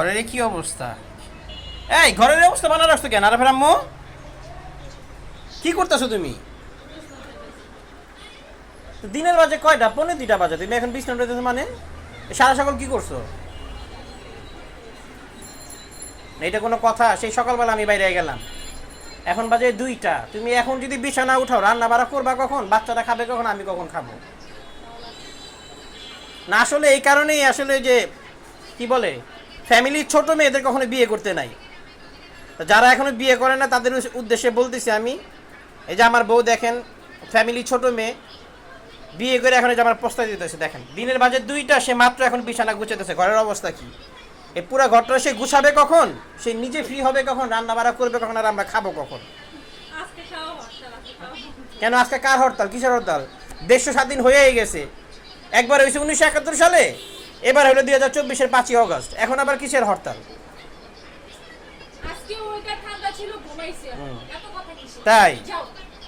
ঘরের কি অবস্থা? এই, ঘরের অবস্থা বানা রাখছো কেন? আরে কি করতেছো তুমি? দিনের বাজে কয়টা? পনেরো দুইটা বাজে। তুমি এখন বিছনা রয়েছে মানে? সারা সকাল কি করছ? এটা কোনো কথা। সেই সকালবেলা আমি বাইরে গেলাম। এখন বাজে দুইটা। তুমি এখন যদি বিছানা উঠাও, রান্না বাড়া করবা কখন? বাচ্চাটা খাবে কখন? আমি কখন খাব? না, আসলে এই কারণেই আসলে যে, কি বলে? ফ্যামিলির ছোট মেয়েদের কখনো বিয়ে করতে নাই। তো যারা এখনও বিয়ে করে না তাদের উদ্দেশ্যে বলতেছি আমি এই যে আমার বউ দেখেন ফ্যামিলি ছোট মেয়ে বিয়ে করে এখন যে আমার প্রস্তাব দিতেছে দেখেন। দিনের বাজে দুইটা সে মাত্র এখন বিছানা গুছাতেছে ঘরের অবস্থা কি? এই পুরো ঘরটা সে গুছাবে কখন? সে নিজে ফ্রি হবে কখন? রান্না বাড়া করবে কখন? আর আমরা খাব কখন। কেন আজকে কার হরতাল? কিসের হরতাল? দেড়শো স্বাধীন হয়েই গেছে। একবার হয়েছে উনিশশো একাত্তর সালে? এবার হলো দুই হাজার চব্বিশের পাঁচই অগস্ট। এখন আবার কিসের হরতাল? তাই?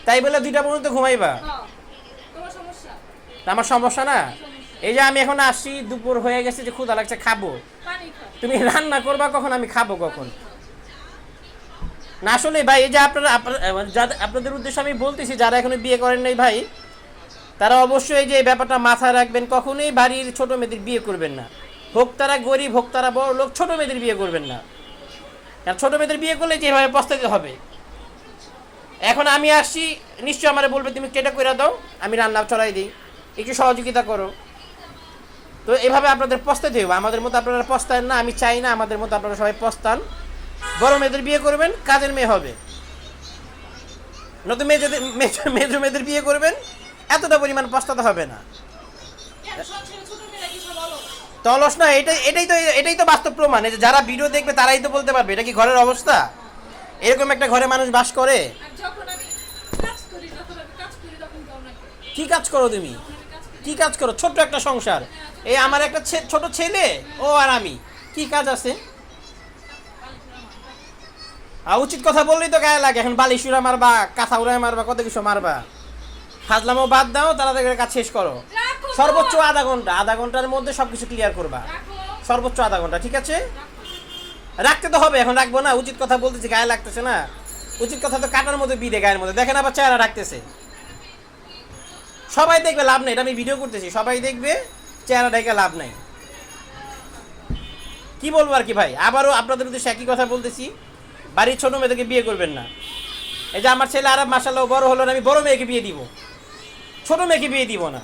তাই বলে দুইটা পর্যন্ত ঘুমাইবা? আমার সমস্যা না? এই যে আমি এখন আসছি দুপুর হয়ে গেছে যে ক্ষুধা লাগছে খাব। তুমি রান্না করবা কখন? আমি খাব কখন? না আসলে ভাই এই যে আপনারা আপনাদের উদ্দেশ্যে আমি বলতেছি যারা এখনও বিয়ে করেন নাই ভাই তারা অবশ্যই যে ব্যাপারটা মাথায় রাখবেন, কখনোই বাড়ির ছোট মেয়েদের বিয়ে করবেন না। হোক তারা গরিব, হোক তারা বড় লোক, ছোট মেয়েদের বিয়ে করবেন না। কারণ ছোট মেয়েদের বিয়ে করলে যেভাবে পস্তাতে হবে। এখন আমি আসছি নিশ্চয় আমার বলবে, তুমি কেটে করে দাও, আমি রান্না চড়াই দিই। একটু সহযোগিতা করো। তো এভাবে আপনাদের পস্তাতে হবে আমাদের মতো আপনারা পস্তান না, আমি চাই না আমাদের মতো আপনারা সবাই পস্তান বড় মেয়েদের বিয়ে করবেন, কাজের মেয়ে হবে। নতুন মেয়ে যদি মেয়েদের বিয়ে করবেন এতটা পরিমাণ পস্তাতে হবে না। ছোট তলস না, এটাই এটাই তো এটাই তো বাস্তব প্রমাণ। যে যারা ভিডিও দেখবে, তারাই তো বলতে পারবে, এটা কি ঘরের অবস্থা? এরকম একটা ঘরে মানুষ বাস করে। কি কাজ করো তুমি? কি কাজ করো? ছোট্ট একটা সংসার। এই আমার একটা ছোট ছেলে, ও আর আমি। কি কাজ আছে? উচিত কথা বললেই তো গায়ে লাগে। এখন বালিশুরা মারবা, কাঁথা উড়ায় মারবা, কত কিছু মারবা। ফাজলামও বাদ দাও তাড়াতাড়ি কাজ শেষ করো। সর্বোচ্চ আধা ঘণ্টা আধা ঘণ্টার মধ্যে সব কিছু ক্লিয়ার করবা সর্বোচ্চ আধা ঘণ্টা ঠিক আছে? রাখতে তো হবে এখন রাখব না। উচিত কথা বলতেছি গায়ে লাগতেছে না। উচিত কথা তো কাটার মধ্যে বিদে গায়ের মধ্যে। দেখেন আবার চেহারা রাখতেছে। সবাই দেখবে লাভ নেই এটা আমি ভিডিও করতেছি। সবাই দেখবে চেহারা দেখে লাভ নাই। কি বলব আর কি ভাই? আবারও আপনাদের উদ্দেশ্যে একই কথা বলতেছি। বাড়ির ছোট মেয়েদেরকে বিয়ে করবেন না। এই যে আমার ছেলে আরব মাসাল্লাহ বড় হলো না আমি বড় মেয়েকে বিয়ে দিব। ছোট মেয়েকে বিয়ে দিব না।